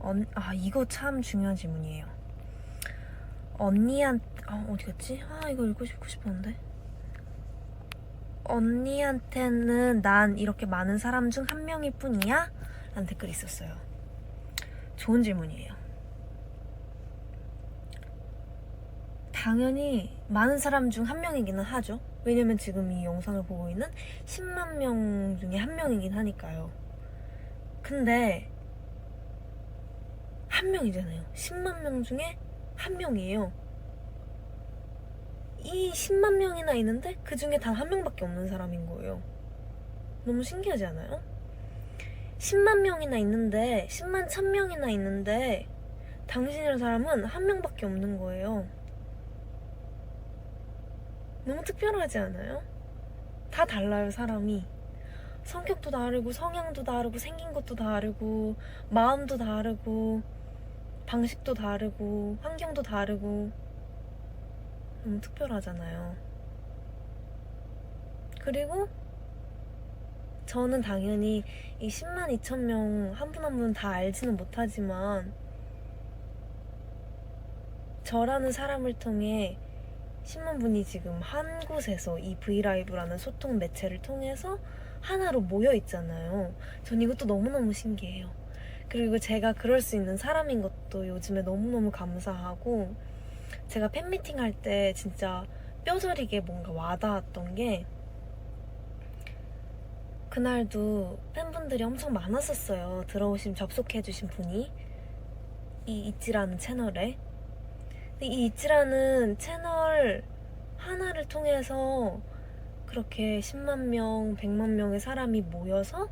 언, 아 이거 참 중요한 질문이에요. 언니한 아 어디 갔지? 아 이거 읽고 싶고 싶었는데. 언니한테는 난 이렇게 많은 사람 중 한 명일 뿐이야? 라는 댓글이 있었어요. 좋은 질문이에요. 당연히 많은 사람 중 한 명이기는 하죠. 왜냐면 지금 이 영상을 보고 있는 10만 명 중에 한 명이긴 하니까요. 근데 한 명이잖아요. 10만 명 중에 한 명이에요. 이 10만 명이나 있는데 그 중에 단 한 명밖에 없는 사람인 거예요. 너무 신기하지 않아요? 10만 명이나 있는데 10만 천 명이나 있는데 당신이라는 사람은 한 명밖에 없는 거예요. 너무 특별하지 않아요? 다 달라요, 사람이. 성격도 다르고, 성향도 다르고, 생긴 것도 다르고, 마음도 다르고, 방식도 다르고, 환경도 다르고. 너무 특별하잖아요. 그리고 저는 당연히 이 10만 2천 명 한 분 한 분 다 알지는 못하지만 저라는 사람을 통해 10만 분이 지금 한 곳에서 이 브이라이브라는 소통 매체를 통해서 하나로 모여 있잖아요. 전 이것도 너무너무 신기해요. 그리고 제가 그럴 수 있는 사람인 것도 요즘에 너무너무 감사하고 제가 팬미팅 할 때 진짜 뼈저리게 뭔가 와닿았던 게 그날도 팬분들이 엄청 많았었어요. 들어오신 접속해주신 분이 이 있지라는 채널에 이 있지라는 채널 하나를 통해서 그렇게 10만 명, 100만 명의 사람이 모여서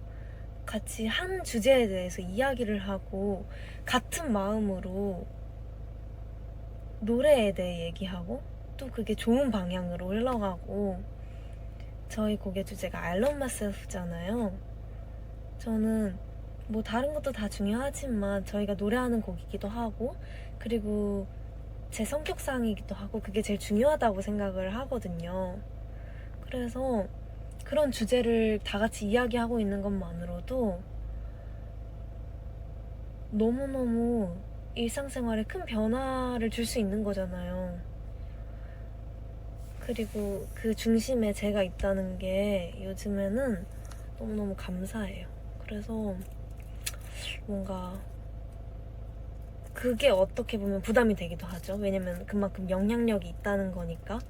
같이 한 주제에 대해서 이야기를 하고 같은 마음으로 노래에 대해 얘기하고 또 그게 좋은 방향으로 흘러가고 저희 곡의 주제가 I love myself잖아요. 저는 뭐 다른 것도 다 중요하지만 저희가 노래하는 곡이기도 하고 그리고 제 성격상이기도 하고 그게 제일 중요하다고 생각을 하거든요. 그래서 그런 주제를 다 같이 이야기하고 있는 것만으로도 너무너무 일상생활에 큰 변화를 줄 수 있는 거잖아요. 그리고 그 중심에 제가 있다는 게 요즘에는 너무너무 감사해요. 그래서 뭔가 그게 어떻게 보면 부담이 되기도 하죠. 왜냐면 그만큼 영향력이 있다는 거니까.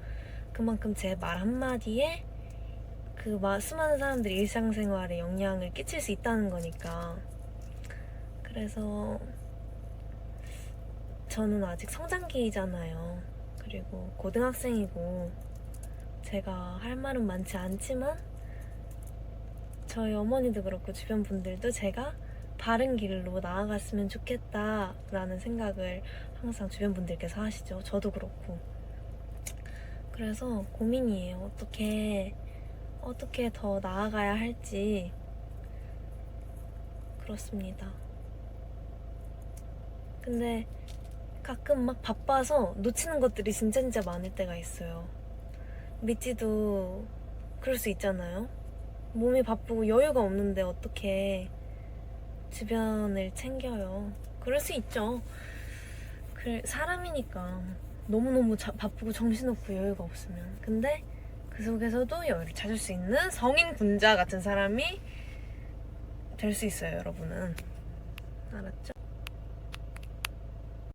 그만큼 제 말 한마디에 그 마- 수많은 사람들이 일상생활에 영향을 끼칠 수 있다는 거니까. 그래서 저는 아직 성장기잖아요. 그리고 고등학생이고 제가 할 말은 많지 않지만 저희 어머니도 그렇고 주변 분들도 제가 바른 길로 나아갔으면 좋겠다라는 생각을 항상 주변 분들께서 하시죠. 저도 그렇고. 그래서 고민이에요. 어떻게 어떻게 더 나아가야 할지 그렇습니다. 근데 가끔 막 바빠서 놓치는 것들이 진짜 진짜 많을 때가 있어요. 미찌도 그럴 수 있잖아요. 몸이 바쁘고 여유가 없는데 어떻게 주변을 챙겨요. 그럴 수 있죠. 그 사람이니까 너무너무 자- 바쁘고 정신없고 여유가 없으면. 근데 그 속에서도 여유를 찾을 수 있는 성인 군자 같은 사람이 될 수 있어요, 여러분은. 알았죠?